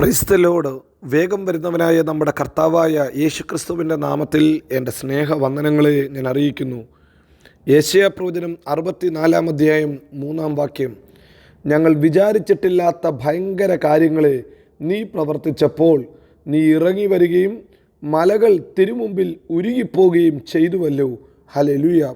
ക്രൈസ്തലോട് വേഗം വരുന്നവനായ നമ്മുടെ കർത്താവായ യേശുക്രിസ്തുവിന്റെ നാമത്തിൽ എന്റെ സ്നേഹ വന്ദനങ്ങളെ ഞാൻ അറിയിക്കുന്നു. യേശയ പ്രവചനം അറുപത്തിനാലാം അധ്യായം മൂന്നാം വാക്യം. ഞങ്ങൾ വിചാരിച്ചിട്ടില്ലാത്ത ഭയങ്കര കാര്യങ്ങളെ നീ പ്രവർത്തിച്ചപ്പോൾ നീ ഇറങ്ങി വരികയും മലകൾ തിരുമുമ്പിൽ ഉരുകിപ്പോവുകയും ചെയ്തുവല്ലോ. ഹലലുയ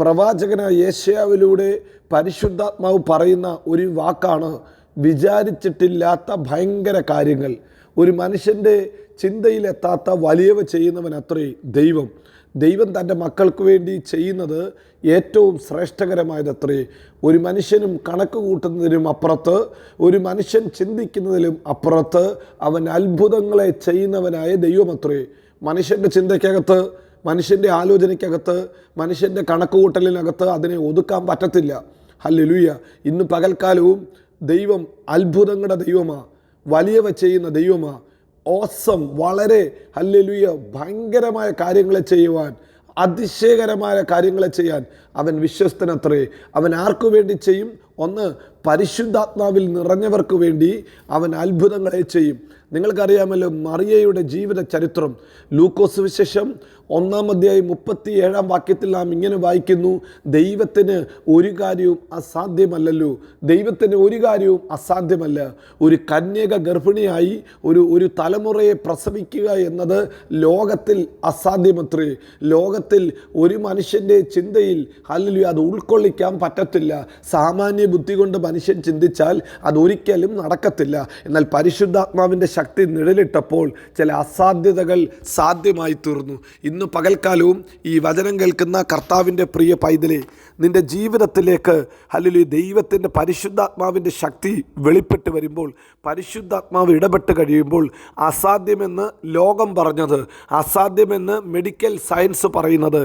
പ്രവാചകനായ യേശയാവിലൂടെ പരിശുദ്ധാത്മാവ് പറയുന്ന ഒരു വാക്കാണ് വിചാരിച്ചിട്ടില്ലാത്ത ഭയങ്കര കാര്യങ്ങൾ. ഒരു മനുഷ്യന്റെ ചിന്തയിലെത്താത്ത വലിയവ ചെയ്യുന്നവൻ അത്രേ ദൈവം. ദൈവം തന്റെ മക്കൾക്ക് വേണ്ടി ചെയ്യുന്നത് ഏറ്റവും ശ്രേഷ്ഠകരമായതത്രേ. ഒരു മനുഷ്യനും കണക്ക് കൂട്ടുന്നതിനും അപ്പുറത്ത് ഒരു മനുഷ്യൻ ചിന്തിക്കുന്നതിലും അപ്പുറത്ത് അവൻ അത്ഭുതങ്ങളെ ചെയ്യുന്നവനായ ദൈവമത്രേ. മനുഷ്യന്റെ ചിന്തയ്ക്കകത്ത് മനുഷ്യന്റെ ആലോചനയ്ക്കകത്ത് മനുഷ്യന്റെ കണക്കുകൂട്ടലിനകത്ത് അതിനെ ഒതുക്കാൻ പറ്റത്തില്ല. ഹല്ലുലുയ്യ ഇന്ന് പകൽക്കാലവും ദൈവം അത്ഭുതങ്ങളുടെ ദൈവമാ വലിയവ ചെയ്യുന്ന ദൈവമാ ഓസം വളരെ അല്ലെലുയ ഭയങ്കരമായ കാര്യങ്ങളെ ചെയ്യുവാൻ അതിശയകരമായ കാര്യങ്ങളെ ചെയ്യാൻ അവൻ വിശ്വസ്തനത്രേ. അവൻ ആർക്കു വേണ്ടി ചെയ്യും? ഒന്ന് പരിശുദ്ധാത്മാവിൽ നിറഞ്ഞവർക്ക് വേണ്ടി അവൻ അത്ഭുതങ്ങളെ ചെയ്യും. നിങ്ങൾക്കറിയാമല്ലോ മറിയയുടെ ജീവിത ചരിത്രം. ലൂക്കോസ് വിശേഷം ഒന്നാം മുപ്പത്തി ഏഴാം വാക്യത്തിൽ നാം ഇങ്ങനെ വായിക്കുന്നു ദൈവത്തിന് ഒരു കാര്യവും അസാധ്യമല്ലല്ലോ. ദൈവത്തിന് ഒരു കാര്യവും അസാധ്യമല്ല. ഒരു കന്യക ഗർഭിണിയായി ഒരു ഒരു തലമുറയെ പ്രസവിക്കുക എന്നത് ലോകത്തിൽ അസാധ്യമത്രേ. ലോകത്തിൽ ഒരു മനുഷ്യന്റെ ചിന്തയിൽ അല്ലെങ്കിൽ അത് ഉൾക്കൊള്ളിക്കാൻ പറ്റത്തില്ല. സാമാന്യ ബുദ്ധി കൊണ്ട് മനുഷ്യൻ ചിന്തിച്ചാൽ അതൊരിക്കലും നടക്കത്തില്ല. എന്നാൽ പരിശുദ്ധാത്മാവിന്റെ ശക്തി നിഴലിട്ടപ്പോൾ ചില അസാധ്യതകൾ സാധ്യമായി തീർന്നു. ഇന്ന് പകൽക്കാലവും ഈ വചനം കേൾക്കുന്ന കർത്താവിന്റെ പ്രിയ പൈതലെ നിന്റെ ജീവിതത്തിലേക്ക് അല്ലെങ്കിൽ ദൈവത്തിന്റെ പരിശുദ്ധാത്മാവിന്റെ ശക്തി വെളിപ്പെട്ട് വരുമ്പോൾ പരിശുദ്ധാത്മാവ് ഇടപെട്ട് കഴിയുമ്പോൾ അസാധ്യമെന്ന് ലോകം പറഞ്ഞത് അസാധ്യമെന്ന് മെഡിക്കൽ സയൻസ് പറയുന്നത്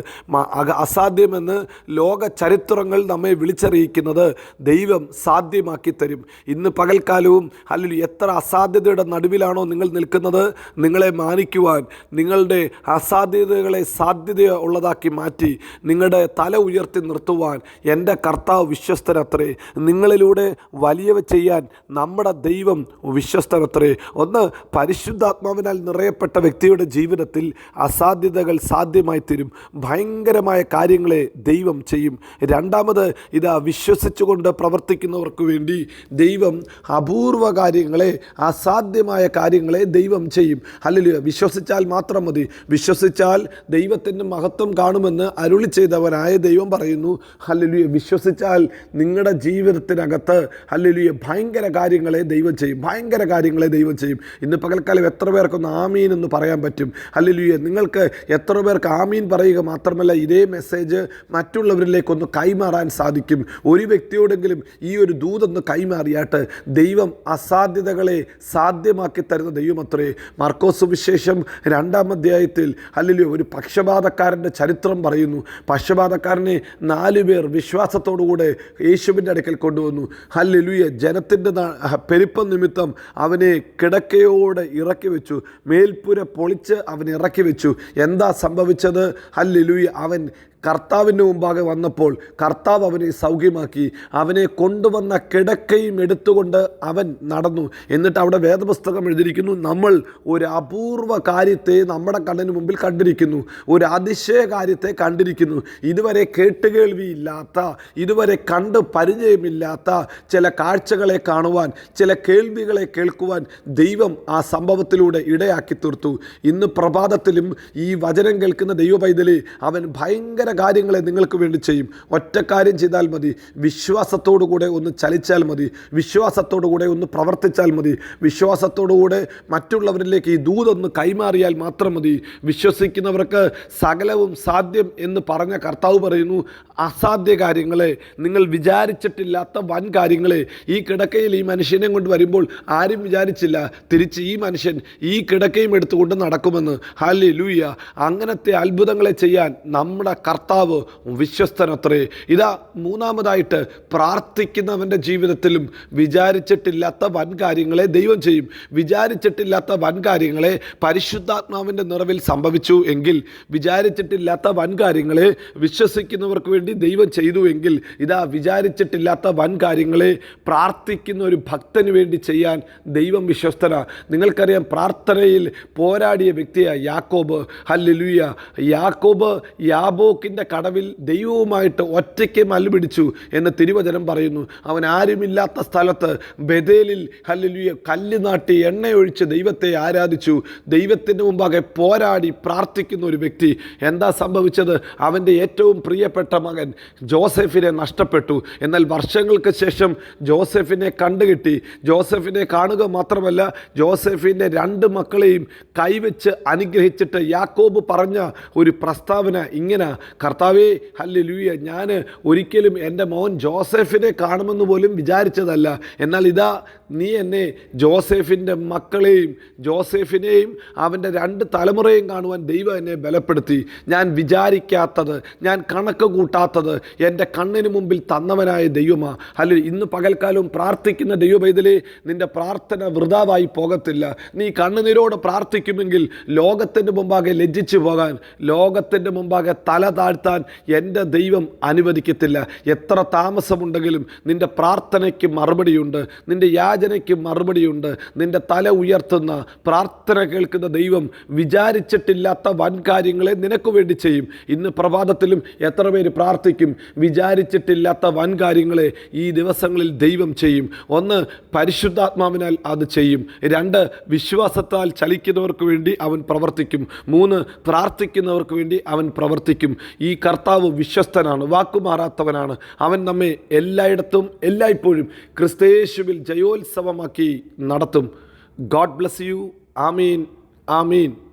അസാധ്യമെന്ന് ലോക ചരിത്രങ്ങൾ നമ്മെ വിളിച്ചറിയിക്കുന്നത് ദൈവം സാധ്യമാക്കി തരും ഇന്ന് പകൽക്കാലവും അല്ലെങ്കിൽ എത്ര അസാധ്യതയുടെ നടുവിലാണോ നിങ്ങൾ നിൽക്കുന്നത്? നിങ്ങളെ മാനിക്കുവാൻ നിങ്ങളുടെ അസാധ്യതകളെ സാധ്യത ഉള്ളതാക്കി മാറ്റി നിങ്ങളുടെ തല ഉയർത്തി നിർത്തുവാൻ എന്റെ കർത്താവ് വിശ്വസ്തനത്രേ നിങ്ങളിലൂടെ വലിയവ ചെയ്യാൻ നമ്മുടെ ദൈവം വിശ്വസ്തനത്രേ ഒന്ന് പരിശുദ്ധാത്മാവിനാൽ നിറയപ്പെട്ട വ്യക്തിയുടെ ജീവിതത്തിൽ അസാധ്യതകൾ സാധ്യമായി തീരും ഭയങ്കരമായ കാര്യങ്ങളെ ദൈവം ചെയ്യും. രണ്ടാമത് ഇതാ വിശ്വസിച്ചുകൊണ്ട് പ്രവർത്തിക്കുന്നവർക്ക് വേണ്ടി ദൈവം അപൂർവ കാര്യങ്ങളെ അസാധ്യമായ കാര്യങ്ങളെ ദൈവം ചെയ്യും. അല്ലെങ്കിൽ വിശ്വസിച്ചാൽ മാത്രം മതി. വിശ്വസിച്ചാൽ ദൈവത്തിന്റെ മഹത്വം കാണുമെന്ന് അരുളി ചെയ്തവനായ ദൈവം പറയുന്നു. അല്ലെങ്കിൽ വിശ്വസിച്ചാൽ നിങ്ങളുടെ ജീവിതത്തിനകത്ത് അല്ലെങ്കിൽ ഭയങ്കര കാര്യങ്ങളെ ദൈവം ചെയ്യും. ഭയങ്കര കാര്യങ്ങളെ ദൈവം ചെയ്യും. ഇന്ന് പകൽക്കാലം എത്ര പേർക്കൊന്ന് ആമീൻ എന്ന് പറയാൻ പറ്റും? അല്ലെങ്കിൽ നിങ്ങൾക്ക് എത്ര പേർക്ക് ആമീൻ പറയുക മാത്രമല്ല ഇതേ മെസ്സേജ് മറ്റുള്ളവരിലേക്കൊന്ന് കൈമാറാൻ സാധിക്കും. ഒരു വ്യക്തിയോടെങ്കിലും ഈ ഒരു ദൂതൊന്ന് കൈമാറിയാട്ട് ദൈവം അസാധ്യതകളെ സാധ്യമാക്കി തരുന്ന ദൈവമത്രേ. മാർക്കോസ് വിശേഷം രണ്ടാം അധ്യായത്തിൽ അല്ലെങ്കിൽ ഒരു പക്ഷപാതക്കാരന്റെ ചരിത്രം പറയുന്നു. പക്ഷപാതക്കാരനെ നാല് പേർ വിശ്വാസത്തോടുകൂടെ യേശുവിന്റെ അടുക്കൽ കൊണ്ടുവന്നു. ഹല്ലുയ ജനത്തിന്റെ പെരുപ്പം നിമിത്തം അവനെ കിടക്കയോടെ ഇറക്കി വെച്ചു. മേൽപ്പുര പൊളിച്ച് അവൻ ഇറക്കി വെച്ചു. എന്താ സംഭവിച്ചത്? ഹല്ലുയ അവൻ കർത്താവിന്റെ മുമ്പാകെ വന്നപ്പോൾ കർത്താവ് അവനെ സൗഖ്യമാക്കി അവനെ കൊണ്ടുവന്ന കിടക്കയും എടുത്തുകൊണ്ട് അവൻ നടന്നു. എന്നിട്ട് അവിടെ വേദപുസ്തകം എഴുതിയിരിക്കുന്നു നമ്മൾ ഒരു അപൂർവ കാര്യത്തെ നമ്മുടെ കണ്ണിന് മുമ്പിൽ കണ്ടിരിക്കുന്നു ഒരു അതിശയ കാര്യത്തെ കണ്ടിരിക്കുന്നു. ഇതുവരെ കേട്ടുകേൾവിയില്ലാത്ത ഇതുവരെ കണ്ട് പരിചയമില്ലാത്ത ചില കാഴ്ചകളെ കാണുവാൻ ചില കേൾവികളെ കേൾക്കുവാൻ ദൈവം ആ സംഭവത്തിലൂടെ ഇടയാക്കി തീർത്തു. ഇന്ന് പ്രഭാതത്തിലും ഈ വചനം കേൾക്കുന്ന ദൈവ പൈതലി അവൻ ഭയങ്കര കാര്യങ്ങളെ നിങ്ങൾക്ക് വേണ്ടി ചെയ്യും. ഒറ്റ കാര്യം ചെയ്താൽ മതി. വിശ്വാസത്തോടു കൂടെ ഒന്ന് ചലിച്ചാൽ മതി. വിശ്വാസത്തോടു കൂടെ ഒന്ന് പ്രവർത്തിച്ചാൽ മതി. വിശ്വാസത്തോടു കൂടെ മറ്റുള്ളവരിലേക്ക് ഈ ദൂതൊന്ന് കൈമാറിയാൽ മാത്രം മതി. വിശ്വസിക്കുന്നവർക്ക് സകലവും സാധ്യം എന്ന് പറഞ്ഞ കർത്താവ് പറയുന്നു അസാധ്യ കാര്യങ്ങളെ നിങ്ങൾ വിചാരിച്ചിട്ടില്ലാത്ത വൻ കാര്യങ്ങളെ. ഈ കിടക്കയിൽ ഈ മനുഷ്യനെ കൊണ്ട് വരുമ്പോൾ ആരും വിചാരിച്ചില്ല. തിരിച്ച് ഈ മനുഷ്യൻ ഈ കിടക്കയും എടുത്തുകൊണ്ട് നടക്കുമെന്ന്. ഹാലി ലൂയ അങ്ങനത്തെ അത്ഭുതങ്ങളെ ചെയ്യാൻ നമ്മുടെ കർത്താവ് കർത്താവ് വിശ്വസ്തനത്രേ. ഇതാ മൂന്നാമതായിട്ട് പ്രാർത്ഥിക്കുന്നവന്റെ ജീവിതത്തിലും വിചാരിച്ചിട്ടില്ലാത്ത വൻ കാര്യങ്ങളെ ദൈവം ചെയ്യും. വിചാരിച്ചിട്ടില്ലാത്ത വൻ കാര്യങ്ങളെ പരിശുദ്ധാത്മാവിന്റെ നിറവിൽ സംഭവിച്ചു എങ്കിൽ വിചാരിച്ചിട്ടില്ലാത്ത വൻ കാര്യങ്ങളെ വിശ്വസിക്കുന്നവർക്ക് വേണ്ടി ദൈവം ചെയ്തു എങ്കിൽ ഇതാ വിചാരിച്ചിട്ടില്ലാത്ത വൻ കാര്യങ്ങളെ പ്രാർത്ഥിക്കുന്ന ഒരു ഭക്തന് വേണ്ടി ചെയ്യാൻ ദൈവം വിശ്വസ്തന. നിങ്ങൾക്കറിയാം പ്രാർത്ഥനയിൽ പോരാടിയ വ്യക്തിയായ യാക്കോബ് ഹല്ലുയ യാക്കോബ് യാബോക്കിന്റെ കടവിൽ ദൈവവുമായിട്ട് ഒറ്റയ്ക്ക് മല്ലുപിടിച്ചു എന്ന് തിരുവചനം പറയുന്നു. അവൻ ആരുമില്ലാത്ത സ്ഥലത്ത് ബദേലിൽ ഹല്ലുയ കല്ല് നാട്ടി എണ്ണയൊഴിച്ച് ദൈവത്തെ ആരാധിച്ചു. ദൈവത്തിന്റെ മുമ്പാകെ പോരാടി പ്രാർത്ഥിക്കുന്ന ഒരു വ്യക്തി. എന്താ സംഭവിച്ചത്? അവന്റെ ഏറ്റവും പ്രിയപ്പെട്ട മകൻ ജോസഫിനെ നഷ്ടപ്പെട്ടു. എന്നാൽ വർഷങ്ങൾക്ക് ശേഷം ജോസഫിനെ കണ്ടുകിട്ടി. ജോസഫിനെ കാണുക മാത്രമല്ല ജോസഫിന്റെ രണ്ട് മക്കളെയും കൈവച്ച് അനുഗ്രഹിച്ചിട്ട് യാക്കോബ് പറഞ്ഞ ഒരു പ്രസ്താവന ഇങ്ങനെ. കർത്താവേ ഹല്ലേലൂയ. ഞാൻ ഒരിക്കലും എന്റെ മോൻ ജോസഫിനെ കാണുമെന്ന് പോലും വിചാരിച്ചതല്ല. എന്നാൽ ഇതാ നീ എന്നെ ജോസഫിന്റെ മക്കളെയും ജോസഫിനെയും അവന്റെ രണ്ട് തലമുറയും കാണുവാൻ ദൈവം എന്നെ ബലപ്പെടുത്തി. ഞാൻ വിചാരിക്കാത്തത് ഞാൻ കണക്ക് കൂട്ടാത്തത് എന്റെ കണ്ണിന് മുമ്പിൽ തന്നവനായ ദൈവമാ. അല്ലെ ഇന്ന് പകൽക്കാലവും പ്രാർത്ഥിക്കുന്ന ദൈവപൈതലേ നിന്റെ പ്രാർത്ഥന വൃതാവായി പോകത്തില്ല. നീ കണ്ണുനീരോട് പ്രാർത്ഥിക്കുമെങ്കിൽ ലോകത്തിന്റെ മുമ്പാകെ ലജ്ജിച്ചു പോകാൻ ലോകത്തിന്റെ മുമ്പാകെ തല താഴ്ത്താൻ എന്റെ ദൈവം അനുവദിക്കത്തില്ല. എത്ര താമസമുണ്ടെങ്കിലും നിന്റെ പ്രാർത്ഥനയ്ക്ക് മറുപടിയുണ്ട് നിന്റെ യാചനയ്ക്ക് മറുപടിയുണ്ട് നിന്റെ തല ഉയർത്തുന്ന പ്രാർത്ഥന കേൾക്കുന്ന ദൈവം വിചാരിച്ചിട്ടില്ലാത്ത വൻ കാര്യങ്ങളെ നിനക്ക് വേണ്ടി ചെയ്യും. ഇന്ന് പ്രഭാതത്തിലും എത്ര പേര് പ്രാർത്ഥിക്കും? വിചാരിച്ചിട്ടില്ലാത്ത വൻ കാര്യങ്ങളെ ഈ ദിവസങ്ങളിൽ ദൈവം ചെയ്യും. ഒന്ന് പരിശുദ്ധാത്മാവിനാൽ അത് ചെയ്യും. രണ്ട് വിശ്വാസത്താൽ ചലിക്കുന്നവർക്ക് വേണ്ടി അവൻ പ്രവർത്തിക്കും. മൂന്ന് പ്രാർത്ഥിക്കുന്നവർക്ക് വേണ്ടി അവൻ പ്രവർത്തിക്കും. ഈ കർത്താവ് വിശ്വസ്തനാണ് വാക്കുമാറാത്തവനാണ്. അവൻ നമ്മെ എല്ലായിടത്തും എല്ലായ്പ്പോഴും ക്രിസ്തയേശുവിൽ ജയോത്സവമാക്കി നടത്തും. God bless you. Amin. Amin.